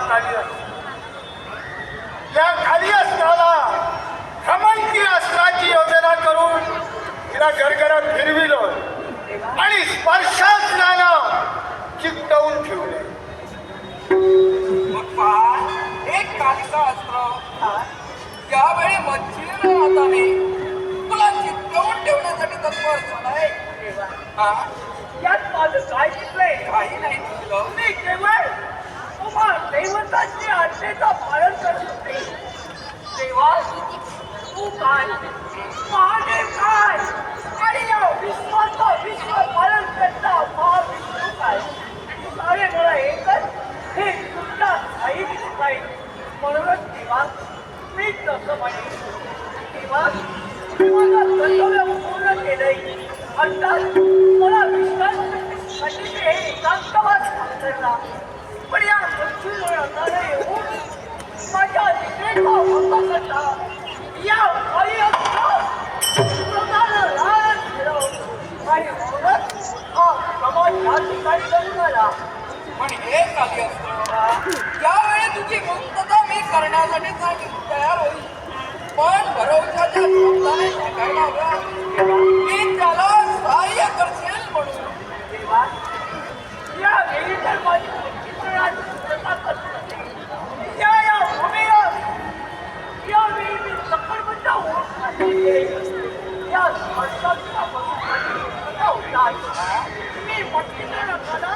खाली असते या खाली असताना भ्रमंती अस्त्राची योजना करून तिला गरगरात फिरविलं आणि स्पर्शास्त्रानं चिकटवून ठेवले. एक कालिका अस्त्र. यावेळी मच्छीने हाताने तुला चिटकवून ठेवण्यासाठी तत्पर झालाय. हा यात माझं काय शिकलंय काही नाही चुकलं मी केवळ दैवताची आज्ञेचा पालन करत होते. देवा तू काय? महादेव काय? आणि या विश्व पालन करता महाविष्णू काय? सारे मला एकच हे तुमच्या आई दिसत म्हणूनच देवा मी तसं म्हणेन. देवा तुम्हाला कर्तव्य पूर्ण केलंय. आता मला विश्वाससाठी मी हे एकांतवास करता पण या मृत्यूमुळे अंधारे येऊन माझ्या निग्रहाचा भंग करता या आई स्वतःला लहान फिरव आणि म्हणूनच हा समाज या ठिकाणी करून आला पण हे काली अस्त्र त्यावेळी तुझी मुक्तता मी करण्यासाठी तयार होईल पण भरवशाच्या शब्दाने सांगायला हवं की त्याला सहाय्य करशील म्हणून देवा या वेळी तर माझी चित्रणाची सुरता करते या या भूमीवर या वेळी मी सकळबद्ध होऊन या स्पर्शाच्या बसून होता मी म्हटलेल्या रंगाला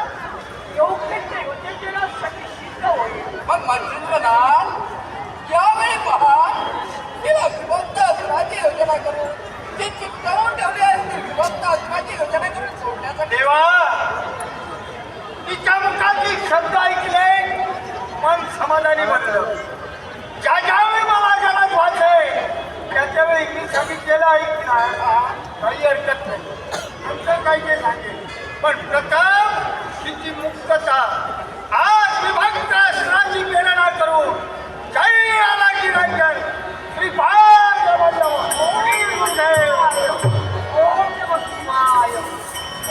योग्य ते योजनेसाठी सिद्ध होईल मग मच्छिंद्रनाथ यावेळी पहा तिला विभक्त अस्त्राची योजना करून ती चिटकावून ठेवली आहे ती विभक्त अस्त्राची योजना करून सोडण्यासाठी देवा तिच्या मुखातील शब्द ऐकले मन समाधानी बनलं ज्या ज्यावेळी मला जगात वाचे त्याच्या वेळी मी सांगितलेलं ऐकणार काही हरकत नाही आमचं काही ते सांगेल पण प्रथम तिची मुक्तता आज विभक्त अस्त्राची प्रेरणा करून जय आला की रंजन श्रीपाद ओम नमः शिवाय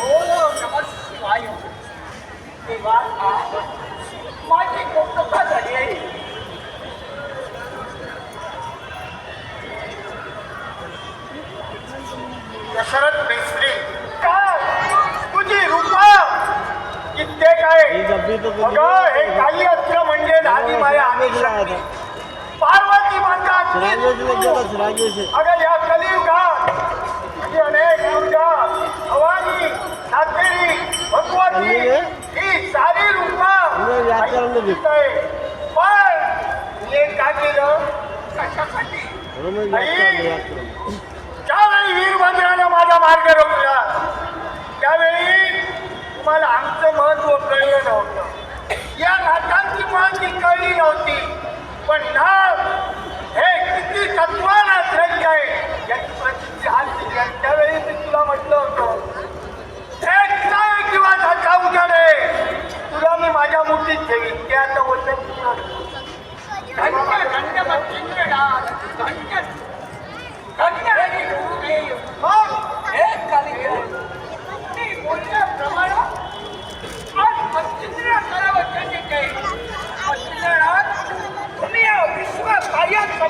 ओम नमः शिवाय देवा माझी मुक्तता झाली आहे. दशरथ मिस्त्री. काय? तुझी रूपा? अगं हे काही अस्त्र म्हणजे धाडी माया. शक्ती. पार्वती माता तुझी अगं या कलियुगात अनेक दुर्गा भवानी सातेरी भगवती कशासाठी? ज्यावेळी वीरभद्रानं माझा मार्ग रोखला त्यावेळी तुम्हाला आमचं महत्त्व कळलं नव्हतं. या नाटांची महती कळली नव्हती. पण नाव हे किती तत्वाना श्रेष्ठ आहे याची प्रसिद्धी आज दिली आणि त्यावेळी मी तुला म्हटलं होतं एक काय किंवा धक्का उजाडे तुला मी माझ्या मुठीत ठेवीन ते आता वचन तुझं. धन्य धन्य मच्छिंद्रनाथ धन्य धन्य हरी गुरुदेव मग हे कालिका मी बोलल्याप्रमाणे आज मच्छिंद्र करावं काही मच्छिंद्रनाथ तुम्ही या विश्व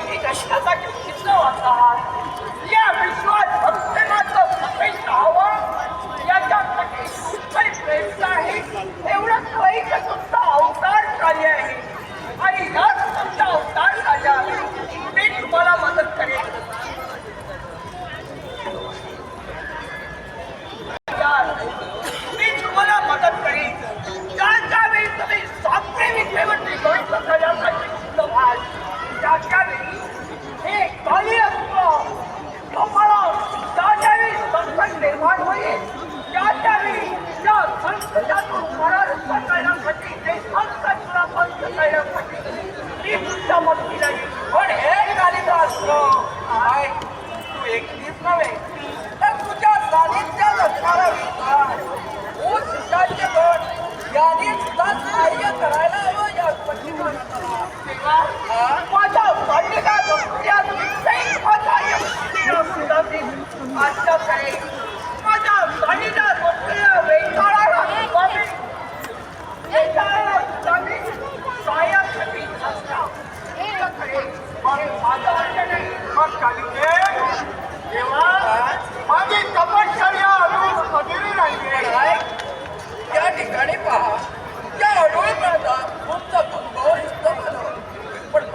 कार्यासाठी कशासाठी सिद्ध आहात? या विश्वात भक्तनाचं प्रवेश हवं? याच्यासाठी काही प्रयत्न आहे एवढं काही तुमचा अवतार कार्य आहे. आणि याच तुमच्या अवतार कार्यात मी तुम्हाला मदत करेन मी तुम्हाला मदत करीन त्या त्यावेळी तुम्ही साखरे विद्येवरती गोष्ट करण्यासाठी सिद्ध व्हाल त्या त्यावेळी हे काही असतं तुम्हाला त्या त्यावेळी संकट निर्माण होईल त्या त्यावेळी त्या संकटातून परास्त करण्यासाठी ते संकट तुला बंद करण्यासाठी मी तुमच्या मदतीला येईन पण हे कालिका अस्त्र आय तू एकटीच नव्हे तर तुझ्या सानिध्यात असणारा विचार ऊस सिद्धांचे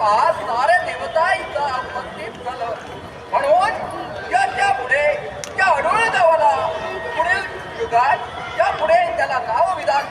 आज सारे देवता इथं उपस्थित झालं. म्हणून याच्यापुढे त्या अडोळे गावाला पुढील युगात या पुढे त्याला गाव विधान